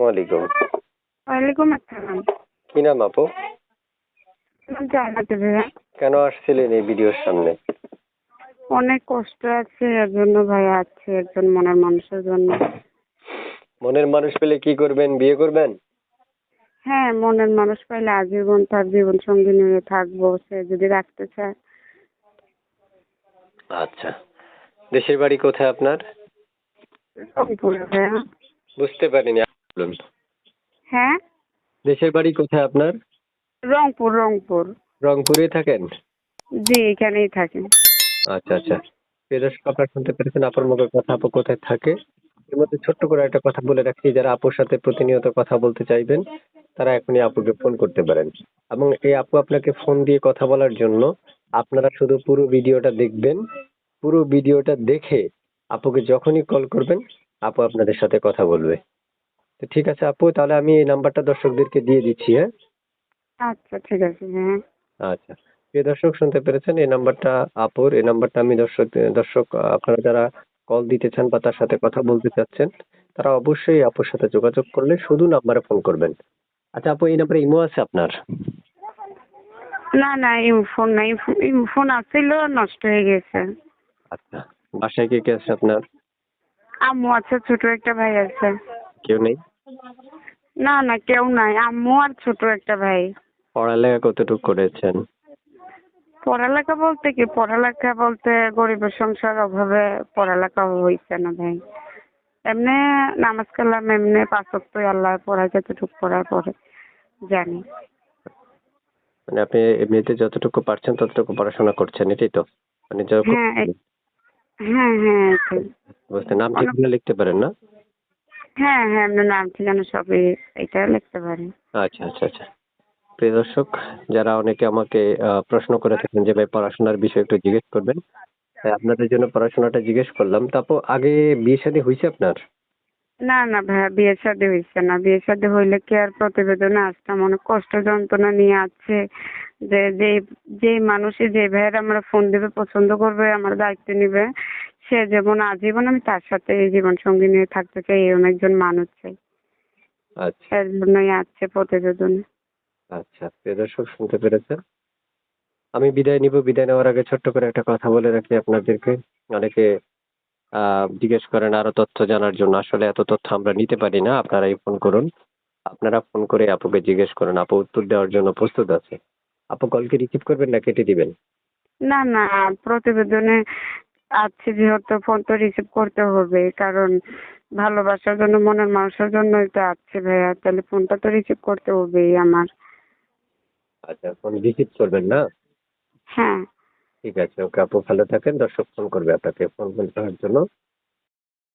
আসসালামু আলাইকুম। ওয়ালাইকুম আসসালাম। কি নাম আপু? কেন আসছিলেন এই ভিডিওর সামনে? অনেক কষ্ট আছে এর জন্য ভাইয়া আছে একজন মনের মানুষের জন্য। মনের মানুষ পেলে কি করবেন? বিয়ে করবেন? হ্যাঁ মনের মানুষ পাইলে আজীবন তার জীবন সঙ্গী নিয়ে থাকব সে যদি রাখতে চায়। আচ্ছা। দেশের বাড়ি কোথায় আপনার? বুঝতে পারিনি। বলুন হ্যাঁ? দেশের বাড়ি কোথায় আপনার? রংপুর রংপুর। রংপুরে থাকেন? জি এখানেই থাকেন আচ্ছা আচ্ছা। দর্শক আপনারা শুনতে পেরেছেন আপুর মুখের কথা আপু কোথায় থাকে? এর মধ্যে ছোট্ট করে একটা কথা বলে রাখছি যারা আপুর সাথে প্রতিনিয়ত কথা বলতে চাইবেন তারা এখনই আপুকে ফোন করতে পারেন। এবং এই আপু আপনাকে ফোন দিয়ে কথা বলার জন্য আপনারা শুধু পুরো ভিডিওটা দেখবেন পুরো ভিডিওটা দেখে আপুকে যখনই কল করবেন আপু আপনাদের সাথে কথা বলবে। তো ঠিক আছে আপু তাহলে আমি এই নাম্বারটা দর্শকদেরকে দিয়ে দিচ্ছি হ্যাঁ? আচ্ছা ঠিক আছে হ্যাঁ। আচ্ছা। প্রিয় দর্শক শুনতে পেরেছেন? এই নাম্বারটা আপুর এই নাম্বারটা আমি দর্শক দর্শক আপনারা যারা কল দিতে চান বা তার সাথে কথা বলতে চাচ্ছেন তারা অবশ্যই আপুর সাথে যোগাযোগ করলে শুধু নাম্বারে ফোন করবেন। আচ্ছা আপু এই নাম্বারে ইমো আছে আপনার? না না ফোন নাই। ফোন নষ্ট হয়ে গেছে। আচ্ছা বাসায় কে কে আছে আপনার? আম্মু আছে ছোট একটা ভাই আছে। কেউ নেই? না না কেউ নাই। আম্মু আর ছোট একটা ভাই। পড়ালেখা কতটুকু করেছেন? পড়ালেখা বলতে কি? পড়ালেখা বলতে গরিবের সংসার অভাবে পড়ালেখা হয়েছে না ভাই। এমনি নামাজ কালাম এমনি পাঁচ ওয়াক্ত আল্লাহ পড়া যতটুকু পড়ার পরে জানি। মানে আপনি এমনিতে যতটুকু পারছেন ততটুকু পড়াশোনা করছেন এটাই তো? মানে যখন হ্যাঁ হ্যাঁ হ্যাঁ এটাই। বুঝতে নাম ঠিকানা লিখতে পারেন না? হ্যাঁ হ্যাঁ আপনার নাম ঠিকানা সবই এটা লিখতে পারি। আচ্ছা আচ্ছা আচ্ছা। প্রিয় দর্শক যারা অনেকে আমাকে প্রশ্ন করে থাকেন যে ভাই পড়াশোনার বিষয়ে একটু জিজ্ঞেস করবেন? তাই আপনাদের জন্য পড়াশোনাটা জিজ্ঞেস করলাম। তারপর আগে বিয়ে শাদী হয়েছে আপনার? না না ভাইয়া বিয়ে শাদী হয়েছে না। বিয়ে শাদী হইলে কি আর প্রতিবেদনে আসতাম? অনেক কষ্ট যন্ত্রণা নিয়ে আছে যে যে যে মানুষই যে ভাইয়ের আমরা ফোন দেবে পছন্দ করবে আমার দায়িত্ব নিবে। সে যেমন আজীবন আমি তার সাথে এই জীবন সঙ্গী নিয়ে থাকতে চাই এরকম একজন মানুষ চাই। আচ্ছা। এর জন্যই আছে প্রতিবেদনে। আচ্ছা প্রিয় দর্শক শুনতে পেরেছেন? আমি বিদায় নিব। বিদায় নেওয়ার আগে ছোট্ট করে একটা কথা বলে রাখি আপনাদেরকে। অনেকে আহ জিজ্ঞেস করেন আরও তথ্য জানার জন্য আসলে এত তথ্য আমরা নিতে পারি না? আপনারাই ফোন করুন। আপনারা ফোন করে আপুকে জিজ্ঞেস করুন। আপু উত্তর দেওয়ার জন্য প্রস্তুত আছে। আপু কলকে রিসিভ করবেন না কেটে দিবেন? না না প্রতিবেদনে আছে যেহেতু ফোন তো রিসিভ করতে হবে কারণ ভালোবাসার জন্য মনের মানুষের জন্যই তো আছে ভাইয়া তাহলে ফোনটা তো রিসিভ করতে হবেই আমার। আচ্ছা ফোন রিসিভ করবেন না? হ্যাঁ। ঠিক আছে ওকে আপু ভালো থাকেন দর্শক ফোন করবে আপনাকে ফোন করার জন্য।